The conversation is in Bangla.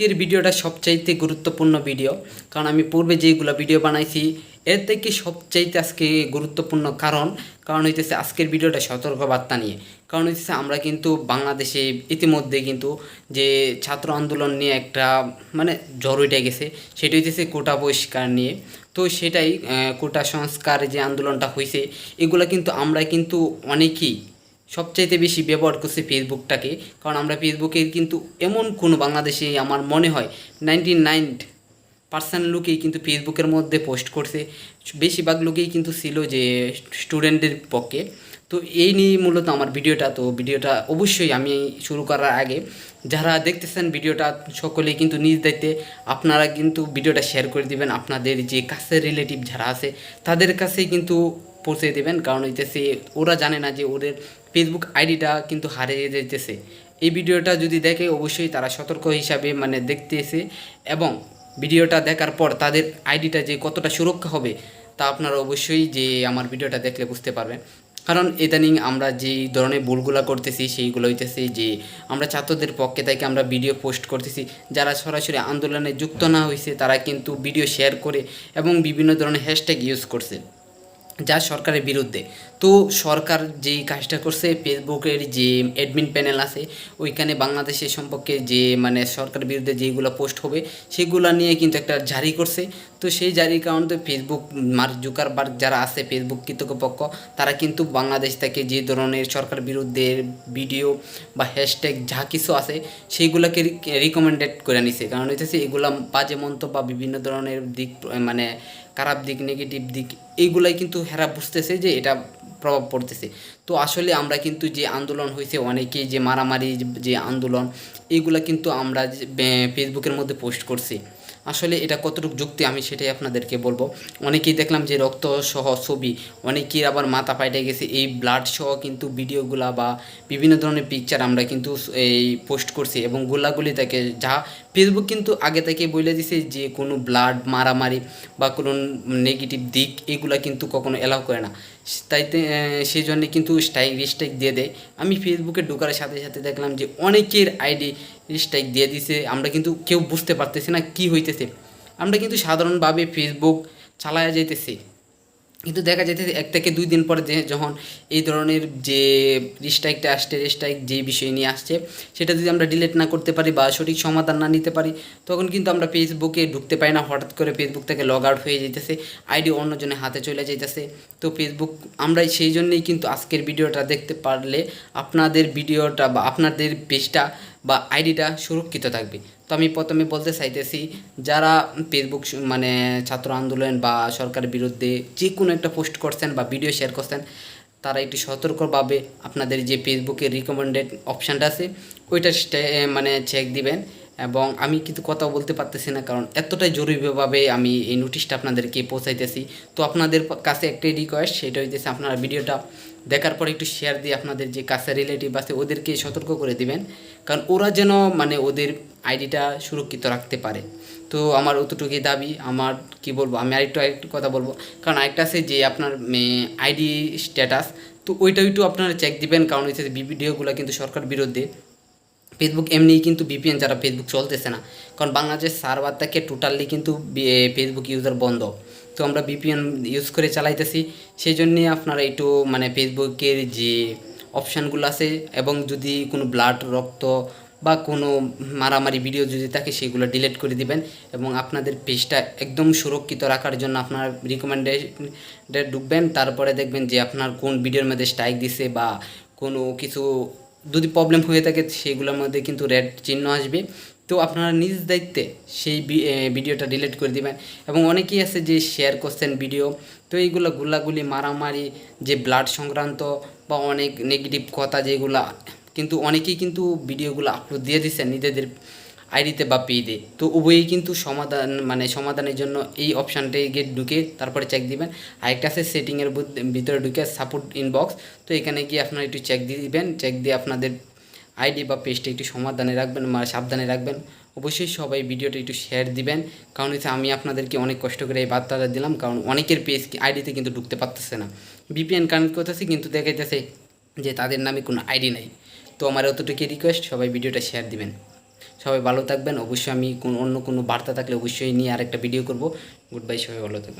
আজকের ভিডিওটা সবচাইতে গুরুত্বপূর্ণ ভিডিও, কারণ আমি পূর্বে যেগুলো ভিডিও বানাইছি, এর থেকে সবচাইতে আজকে গুরুত্বপূর্ণ কারণ কারণ হইতেছে আজকের ভিডিওটা সতর্কবার্তা নিয়ে। কারণ হইতেছে আমরা কিন্তু বাংলাদেশে ইতিমধ্যে কিন্তু যে ছাত্র আন্দোলন নিয়ে একটা মানে জ্বর উঠে গেছে, সেটা হইতেছে কোটা বহিষ্কার নিয়ে। তো সেটাই কোটা সংস্কার যে আন্দোলনটা হয়েছে এগুলো কিন্তু আমরা কিন্তু অনেকেই সবচাইতে বেশি ব্যবহার করছে ফেসবুকটাকে কারণ আমরা ফেসবুকের কিন্তু এমন কোনো বাংলাদেশে আমার মনে হয় নাইনটি নাইন পার্সেন্ট লোকেই কিন্তু ফেসবুকের মধ্যে পোস্ট করছে। বেশিরভাগ লোকেই কিন্তু ছিল যে স্টুডেন্টদের পক্ষে। তো এই নিয়ে মূলত আমার ভিডিওটা। তো ভিডিওটা অবশ্যই আমি শুরু করার আগে যারা দেখতেছেন ভিডিওটা, সকলেই কিন্তু নিজ দায়িত্বে আপনারা কিন্তু ভিডিওটা শেয়ার করে দিবেন। আপনাদের যে কাছের রিলেটিভ যারা আছে, তাদের কাছেই কিন্তু পৌঁছে দেবেন। কারণ হইতেছে ওরা জানে না যে ওদের ফেসবুক আইডিটা কিন্তু হারিয়ে যেতেছে এই ভিডিওটা যদি দেখে অবশ্যই তারা সতর্ক হিসাবে মানে দেখতেছে এবং ভিডিওটা দেখার পর তাদের আইডিটা যে কতটা সুরক্ষা হবে তা আপনারা অবশ্যই যে আমার ভিডিওটা দেখলে বুঝতে পারবেন। কারণ ইদানিং আমরা যেই ধরনের ভুলগুলো করতেছি সেইগুলো হইতেছে যে আমরা ছাত্রদের পক্ষে থেকে আমরা ভিডিও পোস্ট করতেছি, যারা সরাসরি আন্দোলনে যুক্ত না হয়েছে তারা কিন্তু ভিডিও শেয়ার করে এবং বিভিন্ন ধরনের হ্যাশট্যাগ ইউজ করছে। যা সরকারের বিরুদ্ধে। তো সরকার যেই কাজটা করছে ফেসবুকের যে অ্যাডমিন প্যানেল আছে, ওইখানে বাংলাদেশের সম্পর্কে যে মানে সরকারের বিরুদ্ধে যেগুলো পোস্ট হবে, সেগুলো নিয়ে কিন্তু একটা জারি করছে। তো সেই জারির কারণে ফেসবুক মার্ক জুকারবার্গ যারা আছে ফেসবুক কৃতপক্ষ তারা কিন্তু বাংলাদেশ থেকে যে ধরনের সরকার বিরুদ্ধে ভিডিও বা হ্যাশট্যাগ যা কিছু আছে সেইগুলোকে রিকমেন্ডেড করে নিছে। কারণ হইতেছে এগুলো বাজে মন্তব্য বা বিভিন্ন ধরনের দিক মানে খারাপ দিক নেগেটিভ দিক, এইগুলাই কিন্তু হেরা বুঝতেছে যে এটা প্রভাব পড়তেছে। তো আসলে আমরা কিন্তু যে আন্দোলন হয়েছে অনেকেই যে মারামারি যে আন্দোলন, এইগুলা কিন্তু আমরা ফেসবুকের মধ্যে পোস্ট করছি। আসলে এটা কতটুকু যুক্তি আমি সেটাই আপনাদেরকে বলব। অনেকেই দেখলাম যে রক্ত সহ ছবি, অনেকেই আবার মাথা পাইটে গেছে, এই ব্লাড সহ কিন্তু ভিডিওগুলা বা বিভিন্ন ধরনের পিকচার আমরা কিন্তু এই পোস্ট করছি এবং গোলাগুলি থেকে যা ফেসবুক কিন্তু আগে থেকে বলে দিছে যে কোনো ব্লাড মারামারি বা কোনো নেগেটিভ দিক এগুলা কিন্তু কখনো এলাও করে না। তাইতে সেই জন্যে কিন্তু স্ট্রাইক রিস্ট্রাইক দিয়ে দেয়। আমি ফেসবুকে ঢোকার সাথে সাথে দেখলাম যে অনেকের আইডি রিস্ট্রাইক দিয়ে দিছে। আমরা কিন্তু কেউ বুঝতে পারতেছি না কি হইতেছে। আমরা কিন্তু সাধারণভাবে ফেসবুক চালায়া যাইতেছি। কিন্তু দেখা যেতে এক থেকে দুই দিন পরে যে- যখন এই ধরনের যে রিস্ট্রাইকটা আসছে রিস্ট্রাইক যে বিষয় নিয়ে আসছে, সেটা যদি আমরা ডিলিট না করতে পারি বা সঠিক সমাধান না নিতে পারি, তখন কিন্তু আমরা ফেসবুকে ঢুকতে পারি না। হঠাৎ করে ফেসবুক থেকে লগ আউট হয়ে যেতেছে আইডি অন্যজনের হাতে চলে যেতেছে তো ফেসবুক আমরা সেই জন্যেই কিন্তু আজকের ভিডিওটা দেখতে পারলে আপনাদের ভিডিওটা বা আপনাদের পেজটা বা আইডিটা সুরক্ষিত থাকবে। তো আমি প্রথমে বলতে চাইতেছি, যারা ফেসবুক মানে ছাত্র আন্দোলন বা সরকারের বিরুদ্ধে যে কোনো একটা পোস্ট করছেন বা ভিডিও শেয়ার করছেন, তারা একটু সতর্কভাবে আপনাদের যে ফেসবুকের রিকমেন্ডেড অপশানটা আছে, ওইটা মানে চেক দিবেন। এবং আমি কিন্তু কথা বলতে পারতেছি না, কারণ এতটাই জরুরিভাবে আমি এই নোটিশটা আপনাদেরকে পৌঁছাইতেছি। তো আপনাদের কাছে একটাই রিকোয়েস্ট সেটা হইতেছে আপনারা ভিডিওটা দেখার পর একটু শেয়ার দিয়ে আপনাদের যে কাছে রিলেটিভ আছে, ওদেরকে সতর্ক করে দিবেন। কারণ ওরা যেন মানে ওদের আইডিটা সুরক্ষিত রাখতে পারে। তো আমার অতটুকুই দাবি, আমার কি বলব, আমি আরেকটু আরেকটু কথা বলব। কারণ আরেকটা আছে যে আপনার আইডি স্ট্যাটাস, তো ওইটা একটু আপনারা চেক দিবেন, কারণ হচ্ছে ভিডিওগুলো কিন্তু সরকার বিরুদ্ধে। ফেসবুক এমনিই কিন্তু বিপিএন যারা ফেসবুক চলতেছে না। কারণ বাংলাদেশের সার্ভার থেকে টোটালি কিন্তু ফেসবুক ইউজার বন্ধ। তো আমরা বিপিএন ইউজ করে চালাইতেছি। সেই জন্যে আপনারা একটু মানে ফেসবুকের যে অপশানগুলো আছে, এবং যদি কোনো ব্লাড রক্ত বা কোনো মারামারি ভিডিও যদি থাকে, সেগুলো ডিলিট করে দিবেন এবং আপনাদের পেজটা একদম সুরক্ষিত রাখার জন্য আপনার রিকমেন্ডেড ঢুকবেন। তারপরে দেখবেন যে আপনার কোন ভিডিওর মধ্যে স্ট্রাইক দিছে বা কোনো কিছু যদি প্রবলেম হয়ে থাকে, সেগুলোর মধ্যে কিন্তু রেড চিহ্ন আসবে। তো আপনারা নিজ দায়িত্বে সেই ভিডিওটা ডিলিট করে দিবেন এবং অনেকেই আছে যে শেয়ার করছেন ভিডিও তো এইগুলো গুলাগুলি, মারামারি, যে ব্লাড সংক্রান্ত বা অনেক নেগেটিভ কথা যেগুলা কিন্তু অনেকেই কিন্তু ভিডিওগুলো আপলোড দিয়ে দিচ্ছেন নিজেদের আইডিতে বা পেজে তো উভয়ই কিন্তু সমাধান মানে সমাধানের জন্য এই অপশানটাই গিয়ে ঢুকে তারপরে চেক দিবেন। আরেকটা আছে সেটিংয়ের ভিতরে ঢুকে সাপোর্ট ইনবক্স তো এখানে গিয়ে আপনারা একটু চেক দিয়ে দিবেন। চেক দিয়ে আপনাদের আইডি বা পেজটা একটু সমাধানে রাখবেন বা সাবধানে রাখবেন। অবশ্যই সবাই ভিডিওটা একটু শেয়ার দিবেন। কারণ হচ্ছে আমি আপনাদেরকে অনেক কষ্ট করে এই বার্তাটা দিলাম। কারণ অনেকের পেজ আইডিতে কিন্তু ঢুকতে পারতেছে না। বিপিএন কানেক্ট করতেছে, কিন্তু দেখাইতেছে যে তাদের নামে কোনো আইডি নাই। তো আমার অতটুকু রিকোয়েস্ট সবাই ভিডিওটা শেয়ার দিবেন। সবাই ভালো থাকবেন। অবশ্যই আমি কোন অন্য কোনো বার্তা থাকলে অবশ্যই নিয়ে আরেকটা ভিডিও করব। গুড বাই সবাই ভালো থাকবেন।